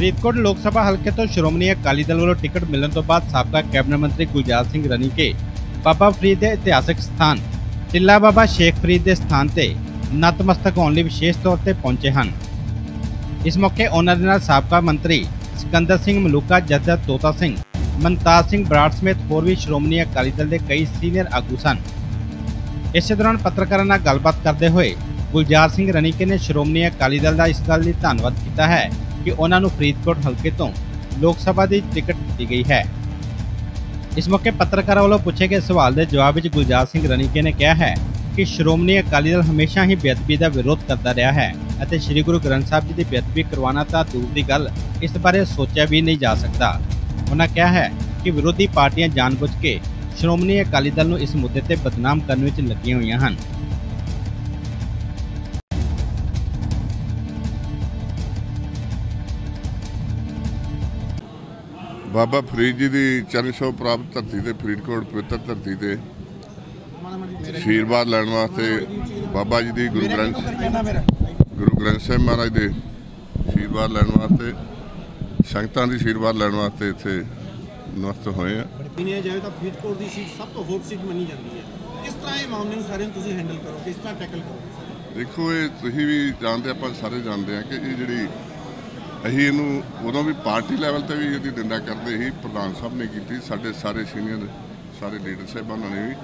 ਫਰੀਦਕੋਟ ਲੋਕ ਸਭਾ ਹਲਕੇ ਤੋਂ ਸ਼੍ਰੋਮਣੀ ਅਕਾਲੀ ਦਲ ਵੱਲੋਂ ਟਿਕਟ ਮਿਲਣ ਤੋਂ ਬਾਅਦ ਸਾਬਕਾ ਕੈਬਨਿਟ ਮੰਤਰੀ ਗੁਲਜ਼ਾਰ ਸਿੰਘ ਰਣੀਕੇ, ਬਾਬਾ ਫਰੀਦ ਦੇ ਇਤਿਹਾਸਕ ਸਥਾਨ, ਟਿੱਲਾ ਬਾਬਾ ਸ਼ੇਖ ਫਰੀਦ ਦੇ ਸਥਾਨ ਤੇ ਨਤਮਸਤਕ ਹੋਣ ਲਈ ਵਿਸ਼ੇਸ਼ ਤੌਰ ਤੇ ਪਹੁੰਚੇ ਹਨ। ਇਸ ਮੌਕੇ ਉਹਨਾਂ ਦੇ ਨਾਲ ਸਾਬਕਾ ਮੰਤਰੀ ਸਿਕੰਦਰ ਸਿੰਘ, ਮਲੂਕਾ ਜੱਜਾ ਤੋਤਾ ਸਿੰਘ, ਮਨਤਾਜ ਸਿੰਘ ਬਰਾੜ ਸਮੇਤ ਹੋਰ ਵੀ ਸ਼੍ਰੋਮਣੀ ਅਕਾਲੀ ਦਲ ਦੇ ਕਈ ਸੀਨੀਅਰ ਆਗੂ ਸਨ। ਇਸੇ ਦੌਰਾਨ ਪੱਤਰਕਾਰਾਂ ਨਾਲ ਗੱਲਬਾਤ ਕਰਦੇ ਹੋਏ ਗੁਲਜ਼ਾਰ ਸਿੰਘ ਰਣੀਕੇ ਨੇ ਸ਼੍ਰੋਮਣੀ ਅਕਾਲੀ ਦਲ ਦਾ ਇਸ ਗੱਲ ਲਈ ਧੰਨਵਾਦ ਕੀਤਾ ਹੈ ਕਿ ਉਹਨਾਂ ਨੂੰ ਫਰੀਦਕੋਟ ਹਲਕੇ ਤੋਂ ਲੋਕ ਸਭਾ ਦੀ ਟਿਕਟ ਦਿੱਤੀ ਗਈ ਹੈ। ਇਸ ਮੌਕੇ ਪੱਤਰਕਾਰਾਂ ਵੱਲੋਂ ਪੁੱਛੇ ਗਏ ਸਵਾਲ ਦੇ ਜਵਾਬ ਵਿੱਚ ਗੁਲਜ਼ਾਰ ਸਿੰਘ ਰਣੀਕੇ ਨੇ ਕਿਹਾ ਹੈ ਕਿ ਸ਼੍ਰੋਮਣੀ ਅਕਾਲੀ ਦਲ ਹਮੇਸ਼ਾ ਹੀ ਬੇਅਦਬੀ ਦਾ ਵਿਰੋਧ ਕਰਦਾ ਰਿਹਾ ਹੈ ਅਤੇ ਸ੍ਰੀ ਗੁਰੂ ਗ੍ਰੰਥ ਸਾਹਿਬ ਜੀ ਦੀ ਬੇਅਦਬੀ ਕਰਵਾਉਣਾ ਤਾਂ ਦੂਰ ਦੀ ਗੱਲ, ਇਸ ਬਾਰੇ ਸੋਚਿਆ ਵੀ ਨਹੀਂ ਜਾ ਸਕਦਾ। ਉਹਨਾਂ ਕਿਹਾ ਹੈ ਕਿ ਵਿਰੋਧੀ ਪਾਰਟੀਆਂ ਜਾਣਬੁੱਝ ਕੇ ਸ਼੍ਰੋਮਣੀ ਅਕਾਲੀ ਦਲ ਨੂੰ ਇਸ ਮੁੱਦੇ ਤੇ ਬਦਨਾਮ ਕਰਨ ਵਿੱਚ ਲੱਗੀਆਂ ਹੋਈਆਂ ਹਨ। ਬਾਬਾ ਫਰੀਦ ਜੀ ਦੀ ਚਰਨ ਛੋਹ ਪ੍ਰਾਪਤ ਧਰਤੀ ਤੇ ਫਰੀਦਕੋਟ ਪਵਿੱਤਰ ਧਰਤੀ ਤੇ ਆਸ਼ੀਰਵਾਦ ਲੈਣ ਵਾਸਤੇ ਬਾਬਾ ਜੀ ਦੀ ਗੁਰੂ ਗ੍ਰੰਥ ਗੁਰੂ ਗ੍ਰੰਥ ਸਾਹਿਬ ਮਹਾਰਾਜ ਦੇ ਆਸ਼ੀਰਵਾਦ ਲੈਣ ਵਾਸਤੇ ਸੰਗਤਾਂ ਦੀ ਆਸ਼ੀਰਵਾਦ ਲੈਣ ਵਾਸਤੇ ਇੱਥੇ ਨਮਸਤ ਹੋਏ ਆ। ਗਿਣਿਆ ਜਾਵੇ ਤਾਂ ਫਰੀਦਕੋਟ ਦੀ ਸੀਟ ਸਭ ਤੋਂ ਹੌਟ ਸੀਟ ਮੰਨੀ ਜਾਂਦੀ ਹੈ। ਕਿਸ ਤਰ੍ਹਾਂ ਇਹ ਮਾਮਲੇ ਨੂੰ ਸਾਰੇ ਨੂੰ ਤੁਸੀਂ ਹੈਂਡਲ ਕਰੋ? ਕਿਸ ਤਰ੍ਹਾਂ ਟੈਕਲ ਕਰੋ? ਦੇਖੋ ਇਹ ਤੁਸੀਂ ਵੀ ਜਾਣਦੇ ਆਪਾਂ ਸਾਰੇ ਜਾਣਦੇ ਆ ਕਿ ਇਹ ਜਿਹੜੀ ਅਸੀਂ ਇਹਨੂੰ ਉਦੋਂ ਵੀ ਪਾਰਟੀ ਲੈਵਲ ਤੇ ਵੀ ਇਹਦੀ ਨਿੰਦਾ ਕਰਦੇ ਸੀ, ਪ੍ਰਧਾਨ ਸਾਹਿਬ ਨੇ ਕੀਤੀ, ਸਾਡੇ ਸਾਰੇ ਸੀਨੀਅਰ, ਸਾਰੇ ਲੀਡਰ ਸਾਹਿਬਾਨਾਂ ਨੇ ਵੀ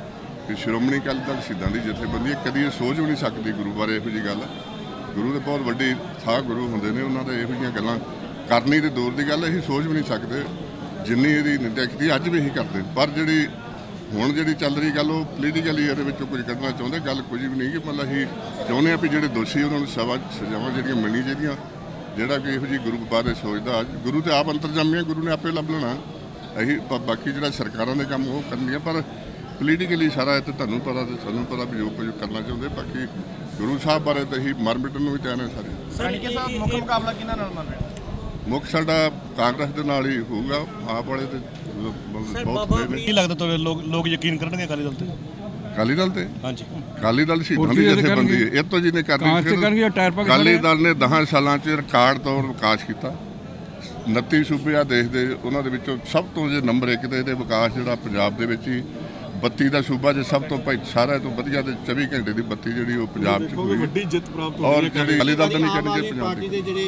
ਕਿ ਸ਼੍ਰੋਮਣੀ ਅਕਾਲੀ ਦਲ ਸ਼ਹੀਦਾਂ ਦੀ ਜਥੇਬੰਦੀ ਹੈ, ਕਦੀ ਇਹ ਸੋਚ ਵੀ ਨਹੀਂ ਸਕਦੀ ਗੁਰੂ ਬਾਰੇ ਇਹੋ ਜੀ ਗੱਲ। ਗੁਰੂ ਦੇ ਬਹੁਤ ਵੱਡੀ ਥਾਂ ਗੁਰੂ ਹੁੰਦੇ ਨੇ, ਉਹਨਾਂ ਦੇ ਇਹੋ ਜਿਹੀਆਂ ਗੱਲਾਂ ਕਰਨੀ ਤੇ ਦੂਰ ਦੀ ਗੱਲ, ਅਸੀਂ ਸੋਚ ਵੀ ਨਹੀਂ ਸਕਦੇ ਜਿੰਨੀ ਇਹਦੀ ਨਿੰਦਿਆ ਕੀਤੀ, ਅੱਜ ਵੀ ਅਸੀਂ ਕਰਦੇ ਪਰ ਜਿਹੜੀ ਹੁਣ ਜਿਹੜੀ ਚੱਲ ਰਹੀ ਗੱਲ, ਉਹ ਪੋਲੀਟੀਕਲੀ ਇਹਦੇ ਵਿੱਚੋਂ ਕੁਝ ਕੱਢਣਾ ਚਾਹੁੰਦੇ, ਗੱਲ ਕੁਝ ਵੀ ਨਹੀਂ ਕਿ ਮਤਲਬ ਅਸੀਂ ਚਾਹੁੰਦੇ ਆ ਵੀ ਜਿਹੜੇ ਦੋਸ਼ੀ ਉਹਨਾਂ ਨੂੰ ਸਜ਼ਾ ਸਜ਼ਾਵਾਂ ਜਿਹੜੀਆਂ ਮਿਲਣੀ ਚਾਹੀਦੀਆਂ ਜਿਹੜਾ ਕਿ ਇਹੋ ਜੀ ਗੁਰੂ ਬਾਰੇ ਸੋਚਦਾ ਗੁਰੂ ਤੇ ਆਪ ਅੰਤਰਜਾਮੀ ਹੈ ਗੁਰੂ ਨੇ ਆਪੇ ਲੱਭ ਲੈਣਾ। ਅਸੀਂ ਬਾਕੀ ਜਿਹੜਾ ਸਰਕਾਰਾਂ ਦੇ ਕੰਮ ਉਹ ਕਰਨੀਆਂ ਪਰ ਪੋਲੀਟੀਕਲੀ ਸਾਰਾ ਇਹ ਤੇ ਤੁਹਾਨੂੰ ਪਤਾ ਤੇ ਸਾਨੂੰ ਪਤਾ ਵੀ ਜੋ ਕੁਝ ਕਰਨਾ ਚਾਹੁੰਦੇ ਬਾਕੀ ਗੁਰੂ ਸਾਹਿਬ ਬਾਰੇ ਤਾਂ ਅਸੀਂ ਮਰ ਮਿਟਣ ਨੂੰ ਵੀ ਤਿਆਰ ਹਾਂ ਸਾਰੇ। ਸਾਹਿਬ ਮੁੱਖ ਮੁਕਾਬਲਾ ਕਿਹਨਾਂ ਨਾਲ ਮੰਨ ਰਹੇ? ਮੁੱਖ ਸਾਡਾ ਕਾਂਗਰਸ ਦੇ ਨਾਲ ਹੀ ਹੋਊਗਾ ਆਪ ਵਾਲੇ ਤੇ ਬਹੁਤ ਨੇ ਕੀ ਲੱਗਦਾ ਲੋਕ ਲੋਕ ਯਕੀਨ ਕਰਨਗੇ ਅਕਾਲੀ ਦਲ ਤੇ? ਅਕਾਲੀ ਦਲ ਤੇ? ਹਾਂਜੀ। ਅਕਾਲੀ ਦਲ ਸ਼ਹੀਦਾਂ ਦੀ ਜਥੇਬੰਦੀ ਹੈ। ਇਹ ਤੋਂ ਜੀ ਨੇ ਕਰਨੀ ਕਾਂਗਰਸ ਫਿਰ ਕਰਨਗੇ, ਟਾਇਰ ਪਾ ਕੇ ਅਕਾਲੀ ਦਲ ਨੇ 10 ਸਾਲਾਂ 'ਚ ਰਿਕਾਰਡ ਤੌਰ ਵਿਕਾਸ ਕੀਤਾ। 29 ਸੂਬੇ ਆ ਦੇਸ਼ ਦੇ ਉਹਨਾਂ ਦੇ ਵਿੱਚੋਂ ਸਭ ਤੋਂ ਜੇ ਨੰਬਰ 1 ਤੇ ਇਹਦੇ ਵਿਕਾਸ ਜਿਹੜਾ ਪੰਜਾਬ ਦੇ ਵਿੱਚ ਹੀ ਬੱਤੀ ਦਾ ਸੂਬਾ ਜੇ ਸਭ ਤੋਂ ਭਾਈ ਸਾਰਿਆਂ ਤੋਂ ਵਧੀਆ ਤੇ 24 ਘੰਟੇ ਦੀ ਬੱਤੀ ਜਿਹੜੀ ਉਹ ਪੰਜਾਬ 'ਚ ਹੋਈ ਵੱਡੀ ਜਿੱਤ ਪ੍ਰਾਪਤ ਹੋਈ ਔਰ ਜਿਹੜੀ ਦਲ ਨਹੀਂ ਪੰਜਾਬ ਦੇ। ਜਿਹੜੇ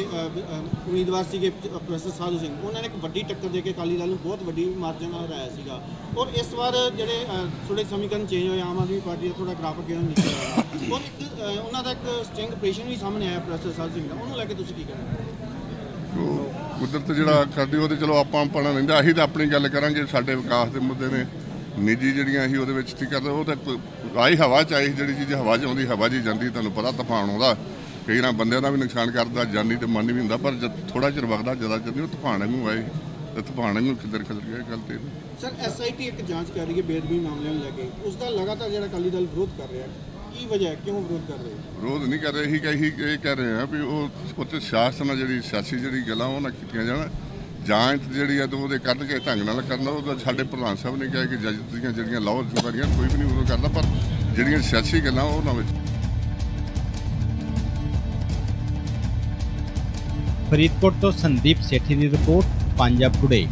ਉਮੀਦਵਾਰ ਸੀਗੇ ਪ੍ਰੋਫੈਸਰ ਸਾਧੂ ਸਿੰਘ ਉਹਨਾਂ ਨੇ ਇੱਕ ਵੱਡੀ ਟੱਕਰ ਦੇ ਕੇ ਅਕਾਲੀ ਦਲ ਨੂੰ ਬਹੁਤ ਵੱਡੀ ਮਾਰਜਨ ਨਾਲ ਹਰਾਇਆ ਸੀਗਾ। ਔਰ ਇਸ ਵਾਰ ਜਿਹੜੇ ਥੋੜੇ ਸਮੀਕਰਨ ਚੇਂਜ ਹੋਏ ਆਮ ਆਦਮੀ ਪਾਰਟੀ ਦਾ ਥੋੜਾ ਗ੍ਰਾਫ ਅੱਗੇ ਨੂੰ ਨੀਚੇ ਆਇਆ ਔਰ ਇੱਕ ਉਹਨਾਂ ਦਾ ਇੱਕ ਸਟਿੰਗ ਆਪਰੇਸ਼ਨ ਵੀ ਸਾਹਮਣੇ ਆਇਆ ਪ੍ਰੋਫੈਸਰ ਸਾਧੂ ਸਿੰਘ ਦਾ। ਉਹਨੂੰ ਲੈ ਕੇ ਤੁਸੀਂ ਕੀ ਕਹਿਣਾ? ਕੁਦਰਤ ਜਿਹੜਾ ਕਰਦੀ ਉਹਦੇ ਚਲੋ ਆਪਾਂ ਪਣਾ ਲੈਂਦਾ ਅਸੀਂ ਤਾਂ ਆਪਣੀ ਗੱਲ ਕਰਾਂਗੇ ਸਾਡੇ ਵਿਕਾਸ ਦੇ ਮੁੱਦੇ ਨੇ। ਨਿੱਜੀ ਜਿਹੜੀਆਂ ਅਸੀਂ ਉਹਦੇ ਵਿੱਚ ਠੀਕ ਕਰਦੇ ਉਹ ਤਾਂ ਆਈ ਹਵਾ ਚ ਆਈ ਜਿਹੜੀ ਚੀਜ਼ ਹਵਾ ਚ ਆਉਂਦੀ ਹਵਾ ਹੀ ਜਾਂਦੀ ਤੁਹਾਨੂੰ ਪਤਾ ਤੂਫਾਨ ਆਉਂਦਾ। ਕਈ ਨਾ ਬੰਦਿਆਂ ਦਾ ਵੀ ਨੁਕਸਾਨ ਕਰਦਾ ਜਾਨੀ ਤੇ ਮਾਨੀ ਵੀ ਹੁੰਦਾ ਪਰ ਜਦ ਥੋੜਾ ਚਿਰ ਵਗਦਾ ਜ਼ਿਆਦਾ ਜਾਂਦੀ ਉਹ ਤੂਫਾਨ ਵਾਂਗੂ ਆਏ ਤੇ ਤੂਫਾਨ ਵਾਂਗੂ ਖਿੱਦਰ ਖਿੱਦਰ ਗਿਆ ਗੱਲ ਤੇ ਸਰ ਐਸਆਈਟੀ ਇੱਕ ਜਾਂਚ ਕਰ ਰਹੀ ਹੈ ਬੇਦਬੀ ਮਾਮਲਿਆਂ ਨੂੰ ਲੈ ਕੇ। ਉਸ ਦਾ ਲਗਾਤਾਰ ਜਿਹੜਾ ਅਕਾਲੀ ਦਲ ਵਿਰੋਧ ਕਰ ਰਿਹਾ ਹੈ ਕੀ ਵਜ੍ਹਾ ਹੈ? ਕਿਉਂ ਵਿਰੋਧ ਕਰ ਰਹੇ? ਹੋ ਵਿਰੋਧ ਨਹੀਂ ਕਰ ਰਹੇ ਇਹੀ ਕਹੀ ਇਹ ਕਹਿ ਰਹੇ ਆ ਵੀ ਉਹ ਉੱਥੇ ਸਿਆਸਤ ਨਾਲ ਜਿਹੜੀ ਸਿਆਸੀ ਜਿਹੜੀ ਗੱਲਾਂ ਉਹ ਨਾ ਕੀਤੀਆਂ ਜਾਣ। ਜਾਂਚ ਜਿਹੜੀ ਆ ਤੇ ਉਹਦੇ ਕੱਢ ਕੇ ਢੰਗ ਨਾਲ ਕਰਨਾ ਉਹ ਸਾਡੇ ਪ੍ਰਧਾਨ ਸਾਹਿਬ ਨੇ ਕਿਹਾ ਕਿ ਜੱਜ ਦੀਆਂ ਜਿਹੜੀਆਂ ਲਾਹੌਰ ਜ਼ਿੰਮੇਵਾਰੀਆਂ, ਕੋਈ ਵੀ ਨਹੀਂ ਉਦੋਂ ਕਰਦਾ ਪਰ ਜਿਹੜੀਆਂ ਸਿਆਸੀ ਗੱਲਾਂ ਉਹ ਨਾ ਵਿੱਚ ਫਰੀਦਕੋਟ ਤੋਂ ਸੰਦੀਪ ਸੇਠੀ ਦੀ ਰਿਪੋਰਟ, ਪੰਜਾਬ ਟੁਡੇ